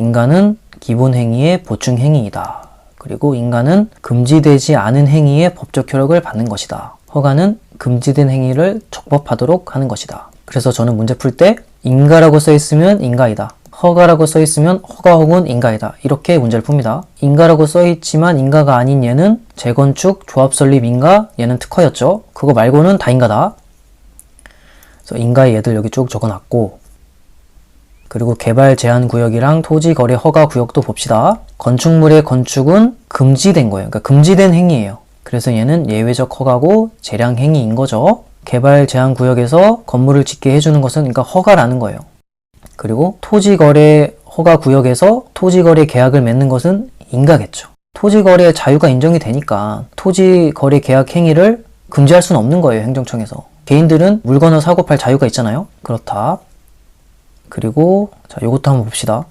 인간은 기본 행위의 보충 행위이다. 그리고 인간은 금지되지 않은 행위의 법적 효력을 받는 것이다. 허가는 금지된 행위를 적법하도록 하는 것이다. 그래서 저는 문제 풀 때 인가라고 써 있으면 인가이다. 허가라고 써 있으면 허가 혹은 인가이다. 이렇게 문제를 풉니다. 인가라고 써 있지만 인가가 아닌 얘는 재건축, 조합 설립 인가, 얘는 특허였죠. 그거 말고는 다 인가다. 그래서 인가의 얘들 여기 쭉 적어놨고 그리고 개발 제한 구역이랑 토지 거래 허가 구역도 봅시다. 건축물의 건축은 금지된 거예요. 그러니까 금지된 행위예요. 그래서 얘는 예외적 허가고 재량 행위인 거죠. 개발 제한 구역에서 건물을 짓게 해주는 것은 그러니까 허가라는 거예요. 그리고 토지 거래 허가 구역에서 토지 거래 계약을 맺는 것은 인가겠죠. 토지 거래 자유가 인정이 되니까 토지 거래 계약 행위를 금지할 수는 없는 거예요, 행정청에서. 개인들은 물건을 사고 팔 자유가 있잖아요. 그렇다. 그리고 자, 요것도 한번 봅시다.